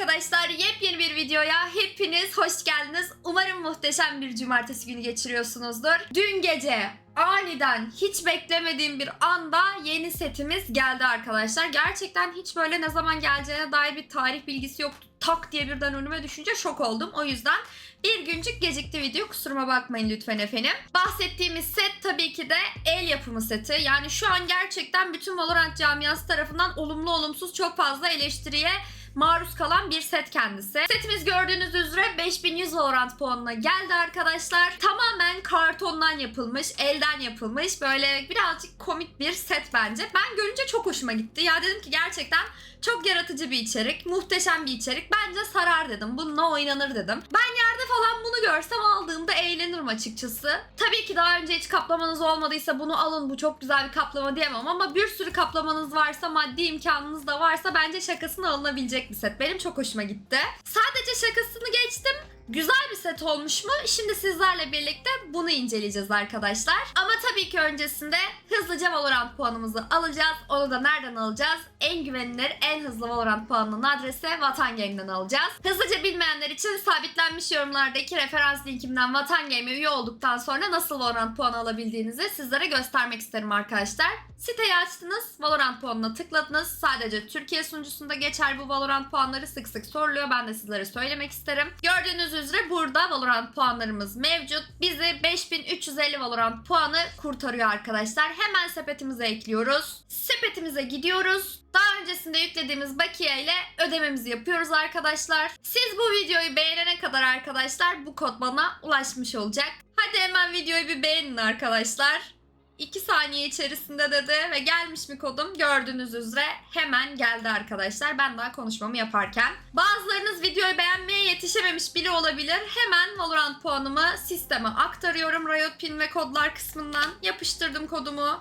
arkadaşlar yepyeni bir videoya hepiniz hoş geldiniz. Umarım muhteşem bir cumartesi günü geçiriyorsunuzdur. Dün gece aniden hiç beklemediğim bir anda yeni setimiz geldi arkadaşlar. Gerçekten hiç böyle ne zaman geleceğine dair bir tarih bilgisi yoktu. Tak diye birden önüme düşünce şok oldum. O yüzden bir güncük gecikti video kusuruma bakmayın lütfen efendim. Bahsettiğimiz set tabii ki de el yapımı seti. Yani şu an gerçekten bütün Valorant camiası tarafından olumlu olumsuz çok fazla eleştiriye maruz kalan bir set kendisi. Setimiz gördüğünüz üzere 5100 Valorant puanına geldi arkadaşlar. Tamamen kartondan yapılmış, elden yapılmış böyle birazcık komik bir set bence. Ben görünce çok hoşuma gitti. Ya dedim ki gerçekten çok yaratıcı bir içerik, muhteşem bir içerik. Bence sarar dedim. Bununla oynanır dedim. Ben yerde falan bunu görsem aldığımda eğlenirim açıkçası. Tabii ki daha önce hiç kaplamanız olmadıysa bunu alın bu çok güzel bir kaplama diyemem ama bir sürü kaplamanız varsa maddi imkanınız da varsa bence şakasını alınabilecek bir set. Benim çok hoşuma gitti. Sadece şakasını geçtim. Güzel bir set olmuş mu? Şimdi sizlerle birlikte bunu inceleyeceğiz arkadaşlar. Ama tabii ki öncesinde hızlıca Valorant puanımızı alacağız. Onu da nereden alacağız? En güvenilir, en hızlı Valorant puanının adresi Vatan Game'den alacağız. Hızlıca bilmeyenler için sabitlenmiş yorumlardaki referans linkimden Vatan Game'e üye olduktan sonra nasıl Valorant puanı alabildiğinizi sizlere göstermek isterim arkadaşlar. Siteyi açtınız, Valorant puanına tıkladınız. Sadece Türkiye sunucusunda geçer bu Valorant puanları sık sık soruluyor. Ben de sizlere söylemek isterim. Gördüğünüz üzere burada Valorant puanlarımız mevcut. Bizi 5350 Valorant puanı kurtarıyor arkadaşlar. Hemen sepetimize ekliyoruz. Sepetimize gidiyoruz. Daha öncesinde yüklediğimiz bakiye ile ödememizi yapıyoruz arkadaşlar. Siz bu videoyu beğenene kadar arkadaşlar bu kod bana ulaşmış olacak. Hadi hemen videoyu bir beğenin arkadaşlar. 2 saniye içerisinde dedi ve gelmiş mi kodum gördüğünüz üzere hemen geldi arkadaşlar ben daha konuşmamı yaparken. Bazılarınız videoyu beğenmeye yetişememiş bile olabilir. Hemen Valorant puanımı sisteme aktarıyorum. Riot Pin ve kodlar kısmından yapıştırdım kodumu.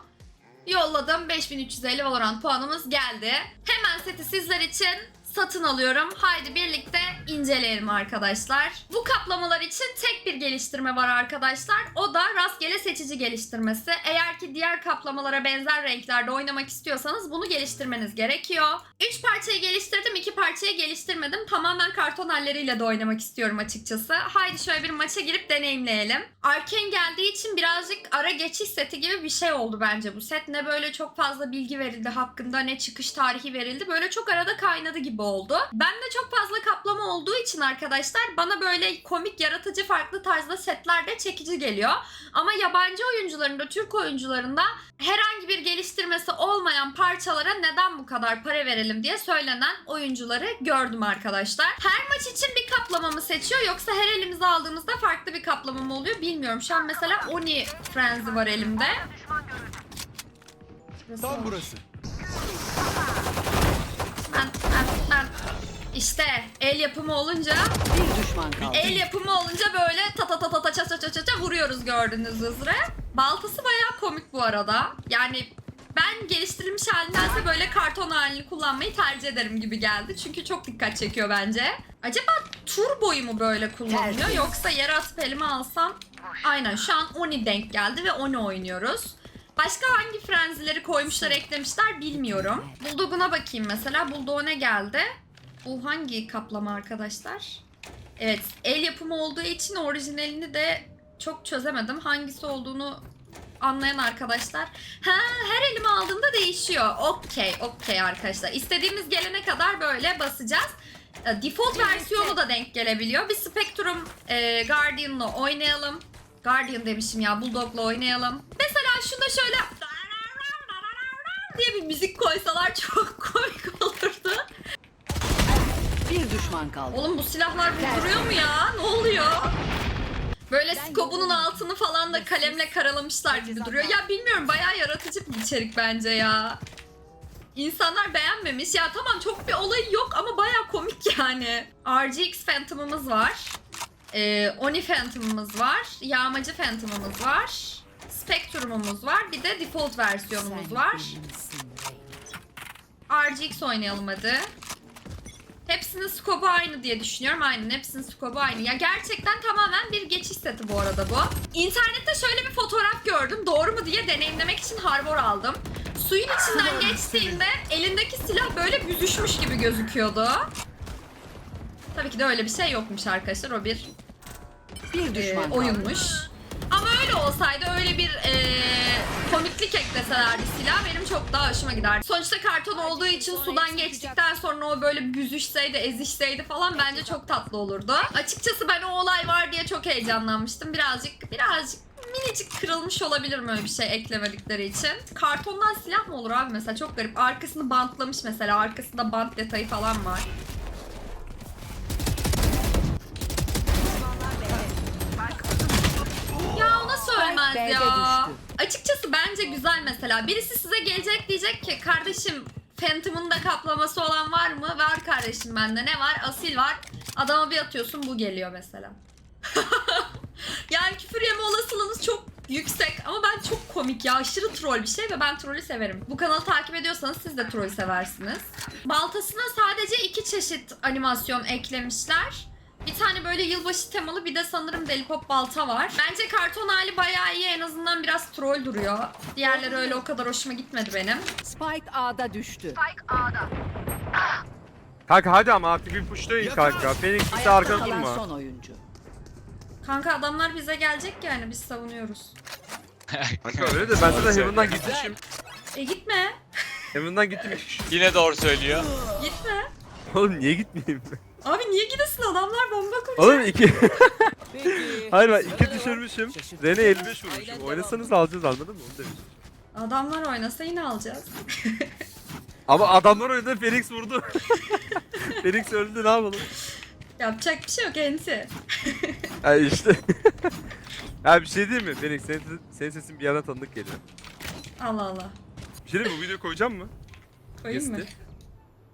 Yolladım 5350 Valorant puanımız geldi. Hemen seti sizler için satın alıyorum. Haydi birlikte inceleyelim arkadaşlar. Bu kaplamalar için tek bir geliştirme var arkadaşlar. O da rastgele seçici geliştirmesi. Eğer ki diğer kaplamalara benzer renklerde oynamak istiyorsanız bunu geliştirmeniz gerekiyor. 3 parçayı geliştirdim, 2 parçayı geliştirmedim. Tamamen karton halleriyle de oynamak istiyorum açıkçası. Haydi şöyle bir maça girip deneyimleyelim. Arkane geldiği için birazcık ara geçiş seti gibi bir şey oldu bence bu set. Ne böyle çok fazla bilgi verildi hakkında ne çıkış tarihi verildi. Böyle çok arada kaynadı gibi oldu. Ben de çok fazla kaplama olduğu için arkadaşlar bana böyle komik, yaratıcı, farklı tarzda setler de çekici geliyor. Ama yabancı oyuncuların da Türk oyuncuların da herhangi bir geliştirmesi olmayan parçalara neden bu kadar para verelim diye söylenen oyuncuları gördüm arkadaşlar. Her maç için bir kaplama mı seçiyor yoksa her elimize aldığımızda farklı bir kaplama mı oluyor bilmiyorum. Şu an mesela Oni Frenzy var elimde. Tam burası. Ben, ben, ben. İşte el yapımı olunca Bir düşman kaldı. El yapımı olunca böyle ta ta ta ta ta ça ça ça ça ça vuruyoruz gördüğünüz üzere. Baltası bayağı komik bu arada. Yani ben geliştirilmiş halindense böyle karton halini kullanmayı tercih ederim gibi geldi. Çünkü çok dikkat çekiyor bence. Acaba turboyu mu böyle kullanılıyor Tertemiz. yoksa yere atıp elime alsam? Aynen şu an Oni denk geldi ve Oni oynuyoruz. Başka hangi frenzileri koymuşlar eklemişler bilmiyorum. Bulldog'una bakayım mesela. Bulldog'a ne geldi? Bu hangi kaplama arkadaşlar? Evet el yapımı olduğu için orijinalini de çok çözemedim. Hangisi olduğunu anlayan arkadaşlar. Ha her elime aldığımda değişiyor. Okey okey arkadaşlar. İstediğimiz gelene kadar böyle basacağız. E, Default versiyonu da denk gelebiliyor. Bir Spectrum e, Guardian'la oynayalım. Guardian demişim ya Bulldog'la oynayalım. Mesela şunu şöyle diye bir müzik koysalar çok komik olurdu. Bir düşman kaldı. Oğlum bu silahlar vurduruyor mu ya? Ne oluyor? Böyle skobunun altını falan da kalemle karalamışlar gibi duruyor. Ya bilmiyorum bayağı yaratıcı bir içerik bence ya. İnsanlar beğenmemiş. Ya tamam çok bir olayı yok ama bayağı komik yani. RGX Phantom'ımız var. Ee, Oni Phantom'ımız var. Yağmacı Phantom'ımız var. Spectrum'umuz var. Bir de default versiyonumuz var. RGX oynayalım hadi. Hepsinin skobu aynı diye düşünüyorum. Aynen hepsinin skobu aynı. Ya gerçekten tamamen bir geçiş seti bu arada bu. İnternette şöyle bir fotoğraf gördüm. Doğru mu diye deneyimlemek için harbor aldım. Suyun içinden geçtiğinde elindeki silah böyle büzüşmüş gibi gözüküyordu. Tabii ki de öyle bir şey yokmuş arkadaşlar. O bir Bir e, düşman kaldı. oyunmuş. Ama öyle olsaydı öyle bir e, komiklik ekleselerdi silah benim çok daha hoşuma giderdi. Sonuçta karton olduğu için sudan geçtikten sonra o böyle büzüşseydi, ezişseydi falan bence çok tatlı olurdu. Açıkçası ben o olay var diye çok heyecanlanmıştım. Birazcık birazcık minicik kırılmış olabilir mi öyle bir şey eklemedikleri için. Kartondan silah mı olur abi mesela çok garip. Arkasını bantlamış mesela. Arkasında bant detayı falan var. B'de ya? düştü. Açıkçası bence güzel mesela. Birisi size gelecek diyecek ki kardeşim Phantom'un da kaplaması olan var mı? Var kardeşim bende. Ne var? Asil var. Adama bir atıyorsun bu geliyor mesela. yani küfür yeme olasılığınız çok yüksek ama ben çok komik ya. Aşırı troll bir şey ve ben trollü severim. Bu kanalı takip ediyorsanız siz de troll seversiniz. Baltasına sadece iki çeşit animasyon eklemişler. Bir tane böyle yılbaşı temalı bir de sanırım deli pop balta var. Bence karton hali bayağı iyi en azından biraz troll duruyor. Diğerleri öyle o kadar hoşuma gitmedi benim. Spike A'da düştü. Kanka hadi ama artık bir pushlayın kanka. Phoenix bize Ayakta arkada kalan durma. son oyuncu. Kanka adamlar bize gelecek yani biz savunuyoruz. Kanka öyle de ben zaten Heaven'dan gitmişim. E gitme. Heaven'dan gittim. Yine doğru söylüyor. Gitme. Oğlum niye gitmeyeyim? Abi niye gidesin adamlar bomba kuracak. Oğlum iki... Hayır ben iki düşürmüşüm. Rene 55 vurmuşum. Oynasanız alacağız anladın mı? Onu demiştim. Adamlar oynasa yine alacağız. Ama adamlar oynadı Phoenix vurdu. Phoenix öldü ne yapalım? Yapacak bir şey yok enti. Ha işte. ya bir şey değil mi Phoenix? Senin, senin sesin bir yerden tanıdık geliyor. Allah Allah. Bir şey değil mi? Bu videoyu koyacağım mı? Koyayım mı?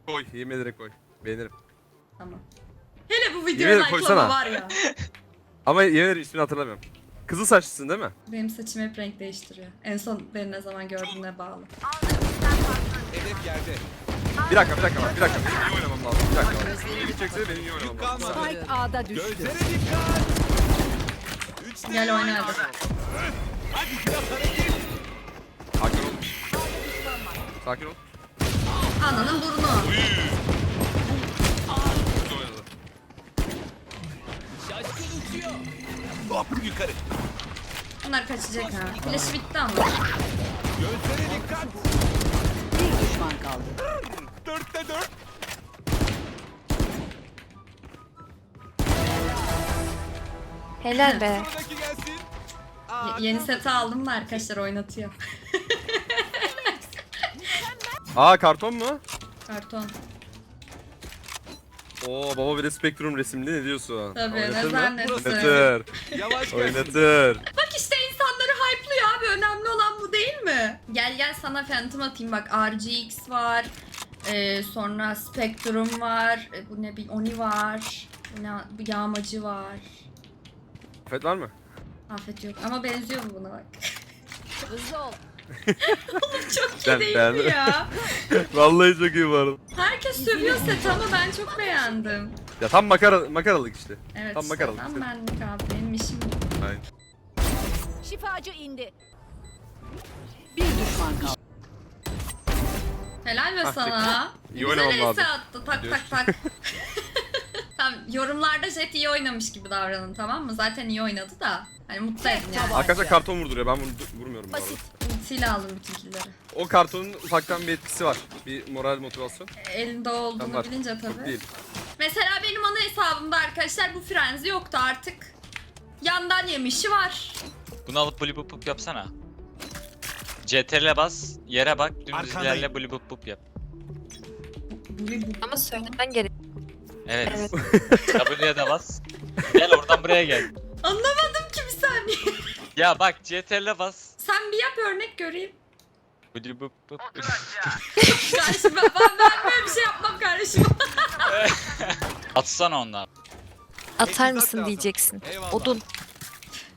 Koy. Yemin ederek koy. Beğenirim. Tamam. Hele bu Yemin videoyu ederim like'lama var ya. Ama yemin ederim ismini hatırlamıyorum. Kızıl saçlısın değil mi? Benim saçım hep renk değiştiriyor. En son beni ne zaman gördüğüne bağlı. Bir dakika bir dakika bak bir dakika. Benim iyi oynamam lazım. Bir dakika bak. İyi gidecekse benim iyi oynamam lazım. Spike A'da düştü. Gel oyna hadi. Sakin ol. Sakin ol. Ananın burnu. Bunlar kaçacak ha. Flash bitti ama. Bir düşman kaldı. Helal be. Ye- yeni seti aldım da arkadaşlar oynatıyor. Aa karton mu? Karton. Oo baba bir de Spectrum resimli ne diyorsun? Tabii, Oynatır ne mı? zannettin? Oynatır. Yavaş Oynatır. Bak işte insanları hype'lıyor abi. Önemli olan bu değil mi? Gel gel sana Phantom atayım bak. RGX var. Ee, sonra Spectrum var. Ee, bu ne bir Oni var. Bu ne bu yağmacı var. Afet var mı? Afet yok ama benziyor bu buna bak. Hızlı ol. Çok iyi Ben değil mi ya? Vallahi çok iyi var. Herkes sövüyor seti ama ben çok beğendim. Ya tam makara makaralık işte. Evet Tam işte, makaralık. tam benlik abi benim işim. Aynen. Şifacı indi. Bir düşman kaldı. Helal be Ah, sana. İyi Güzel oynamam lazım. attı tak tak tak. tamam yorumlarda Jet iyi oynamış gibi davranın tamam mı? Zaten iyi oynadı da. Hani mutlu edin yani. Arkadaşlar karton vurduruyor. Ben vur- vurmuyorum bu arada. Ultiyle aldım bütün. O kartonun ufaktan bir etkisi var. Bir moral motivasyon. Elinde olduğunu Tamam, bilince Çok tabii. değil. Mesela benim ana hesabımda arkadaşlar bu frenzi yoktu artık. Yandan yemişi var. Bunu alıp blue boop boop yapsana. CTRL'e bas, yere bak, dümdüz Arkandayım. ilerle blue boop boop yap. Ama söylemen gerek. Evet. Evet. W'ye de bas. Gel oradan buraya gel. Anlamadım ki bir saniye. Ya bak CTRL'e bas. Sen bir yap örnek göreyim. Blue boop boop. Kardeşim ben, ben, ben böyle bir şey yapmam kardeşim. Atsana ondan. Atar mısın diyeceksin. Odun.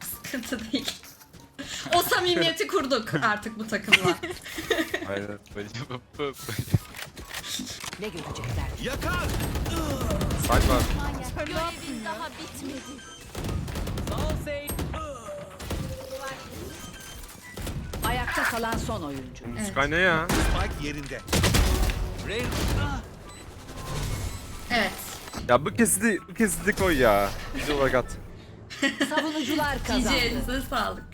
Sıkıntı değil. O samimiyeti kurduk artık bu takımla. Aynen. Blue boop boop. Ne görecekler? Yakar. Side var. Ayakta kalan son oyuncu. Evet. Sky ne ya? Spike yerinde. Rain. Evet. Ya bu kesidi, bu kesidi koy ya. Video olarak at. Savunucular GG kazandı. elinize sağlık.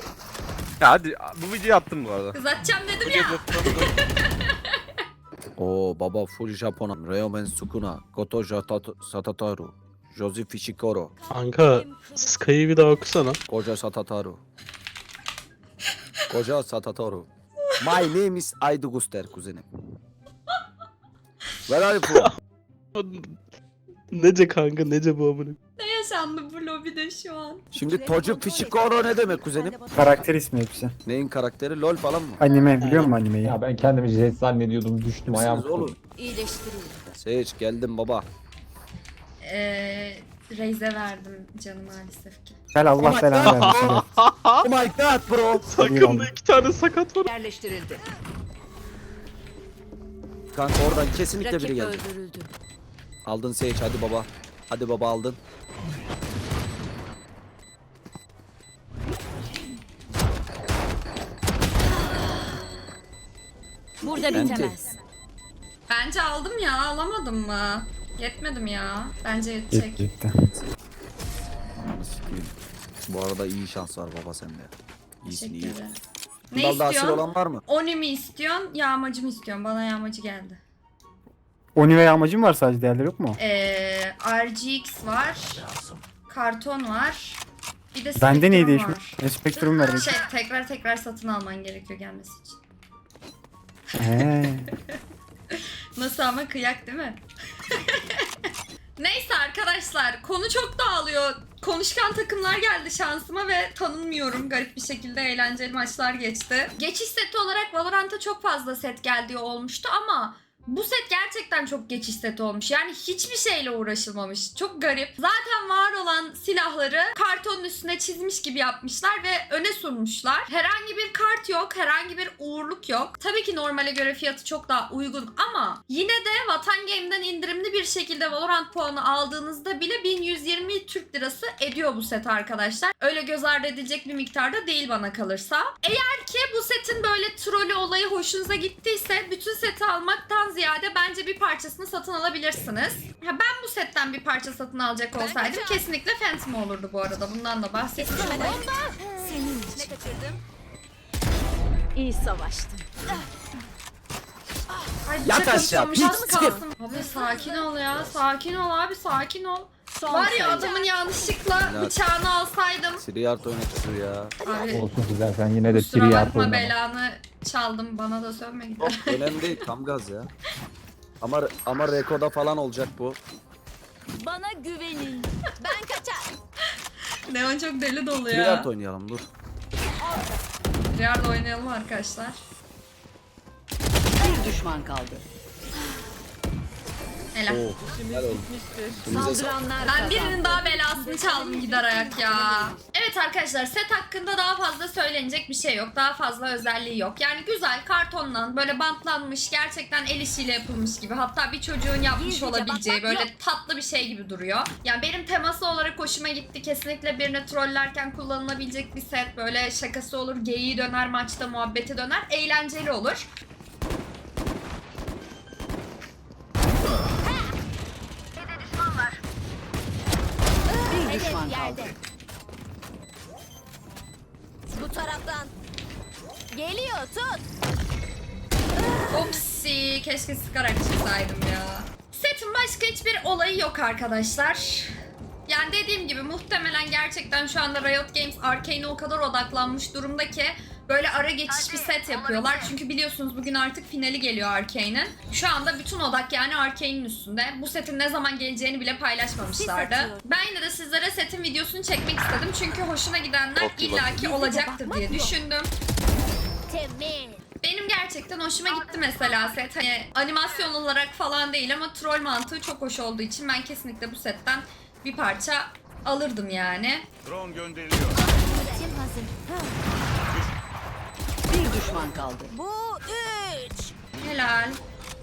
Ya hadi bu videoyu attım bu arada. Kız atacağım dedim ya. Oo baba full Japon. Ryomen Sukuna. Goto Jatato- Satataru. Josie Ishikoro. Kanka Sky'ı bir daha okusana. Koca Satataru. Koca Satataru. My name is Aidu Guster kuzenim. Where are you from? Nece kanka nece bu amına. Ne yaşandı bu lobide şu an? Şimdi Toju Ishikoro ne demek kuzenim? Karakter ismi hepsi. Neyin karakteri? LOL falan mı? Anime biliyor musun animeyi? Ya ben kendimi jet zannediyordum düştüm ayağım Misiniz oğlum? İyileştirildi. Sage geldim baba. Ee, Reyze verdim canım maalesef ki. Gel Allah belanı vermesin. gel. Oh my god bro. Takımda iki tane sakat var. Yerleştirildi. Kanka oradan kesinlikle biri geldi. öldürüldü. Aldın Sage hadi baba. Hadi baba aldın. Burada Enti. bitemez. Bence aldım ya alamadım mı? Yetmedim ya. Bence yetecek. Gitti gitti. Ananı sikeyim. Bu arada iyi şans var baba sende. İyisin Teşekkür iyi. ederim. Ne Dalda asil istiyorsun? olan var mı? Oni mi istiyorsun? Yağmacı mı istiyorsun? Bana yağmacı geldi. Oni ve yağmacı mı var sadece diğerleri yok mu? Ee, RGX var. Karton var. Bir de Bende Spectrum neyi var. değişmiş? Ne spektrum verdik. Şey tekrar tekrar satın alman gerekiyor gelmesi için. He. Nasıl ama kıyak değil mi? Neyse arkadaşlar konu çok dağılıyor. Konuşkan takımlar geldi şansıma ve tanınmıyorum. Garip bir şekilde eğlenceli maçlar geçti. Geçiş seti olarak Valorant'a çok fazla set geldiği olmuştu ama bu set gerçekten çok geçiş seti olmuş. Yani hiçbir şeyle uğraşılmamış. Çok garip. Zaten var olan silahları kartonun üstüne çizmiş gibi yapmışlar ve öne sunmuşlar. Herhangi bir kart yok, herhangi bir uğurluk yok. Tabii ki normale göre fiyatı çok daha uygun ama yine de Vatan Game'den indirimli bir şekilde Valorant puanı aldığınızda bile 1120 Türk lirası ediyor bu set arkadaşlar. Öyle göz ardı edilecek bir miktarda değil bana kalırsa. Eğer ki bu setin böyle trolü olayı hoşunuza gittiyse bütün seti almaktan ziyade bence bir parçasını satın alabilirsiniz. Ha, ben bu setten bir parça satın alacak olsaydım kesinlikle Phantom olurdu bu arada. Bundan da bahsetmiş olayım. İyi savaştın. Ay, Yat bıçak aşağı, az kalsın. Abi sakin ol ya. Sakin ol abi sakin ol. Son Var ya adamın yanlışlıkla bıçağını alsaydım. Triyart oynatıyor ya. Abi Olsun güzel sen yine de kusura bakma belanı çaldım. Bana da sövme gider. Önemli değil tam gaz ya. Ama ama Reko'da falan olacak bu. Bana güvenin. Ben kaçar. Neon çok deli dolu ya. Triyart oynayalım dur. Triard oynayalım arkadaşlar. Bir düşman kaldı. Helal. Oo. Helal. Elinize sağlık. Saldıranlar Ben kazandı. birinin daha belasını çaldım gider ayak ya. Evet arkadaşlar set hakkında daha fazla söylenecek bir şey yok. Daha fazla özelliği yok. Yani güzel kartondan böyle bantlanmış gerçekten el işiyle yapılmış gibi. Hatta bir çocuğun yapmış olabileceği böyle tatlı bir şey gibi duruyor. Yani benim teması olarak hoşuma gitti. Kesinlikle birini trollerken kullanılabilecek bir set. Böyle şakası olur, geyiği döner, maçta muhabbeti döner. Eğlenceli olur. Geliyor tut. Opsi keşke sıkarak çıksaydım ya. Setin başka hiçbir olayı yok arkadaşlar. Yani dediğim gibi muhtemelen gerçekten şu anda Riot Games Arkane'e o kadar odaklanmış durumda ki böyle ara geçiş bir set yapıyorlar. Çünkü biliyorsunuz bugün artık finali geliyor Arkane'in. Şu anda bütün odak yani Arkane'in üstünde. Bu setin ne zaman geleceğini bile paylaşmamışlardı. Ben yine de sizlere setin videosunu çekmek istedim. Çünkü hoşuna gidenler illaki olacaktır diye düşündüm. Benim gerçekten hoşuma gitti mesela set. Hani animasyon olarak falan değil ama troll mantığı çok hoş olduğu için ben kesinlikle bu setten bir parça alırdım yani. Ultim hazır. Bir düşman kaldı. Bu üç. Helal.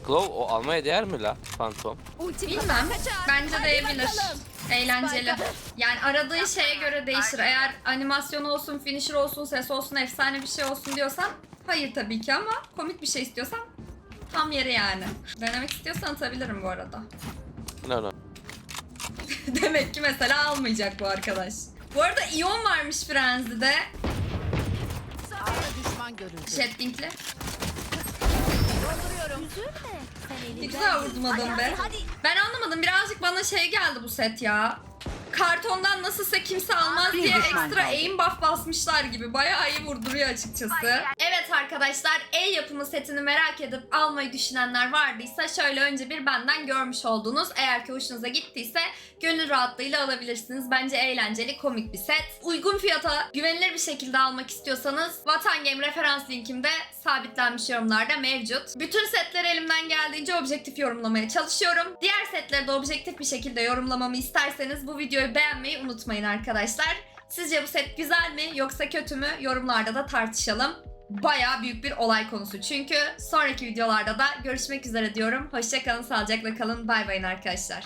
Glow o almaya değer mi la Phantom? Ultim Bilmem. Bence değebilir. Eğlenceli. Yani aradığı şeye göre değişir. Eğer animasyon olsun, finisher olsun, ses olsun, efsane bir şey olsun diyorsan hayır tabii ki ama komik bir şey istiyorsan tam yeri yani. Denemek istiyorsan atabilirim bu arada. No no. Demek ki mesela almayacak bu arkadaş. Bu arada Ion varmış Frenzy'de. düşman görüldü. Jetlink'li. Ne güzel vurdum adamı be. Ben anlamadım. Birazcık bana şey geldi bu set ya. Kartondan nasılsa kimse almaz diye ekstra aim buff basmışlar gibi. Bayağı iyi vurduruyor açıkçası. Evet arkadaşlar el yapımı setini merak edip almayı düşünenler vardıysa şöyle önce bir benden görmüş oldunuz. Eğer ki hoşunuza gittiyse gönül rahatlığıyla alabilirsiniz. Bence eğlenceli, komik bir set. Uygun fiyata güvenilir bir şekilde almak istiyorsanız Vatan Game referans linkimde sabitlenmiş yorumlarda mevcut. Bütün setleri elimden geldiğince objektif yorumlamaya çalışıyorum. Diğer setleri de objektif bir şekilde yorumlamamı isterseniz bu videoyu beğenmeyi unutmayın arkadaşlar. Sizce bu set güzel mi yoksa kötü mü? Yorumlarda da tartışalım. Bayağı büyük bir olay konusu çünkü. Sonraki videolarda da görüşmek üzere diyorum. Hoşçakalın, sağlıcakla kalın. Bay bayın arkadaşlar.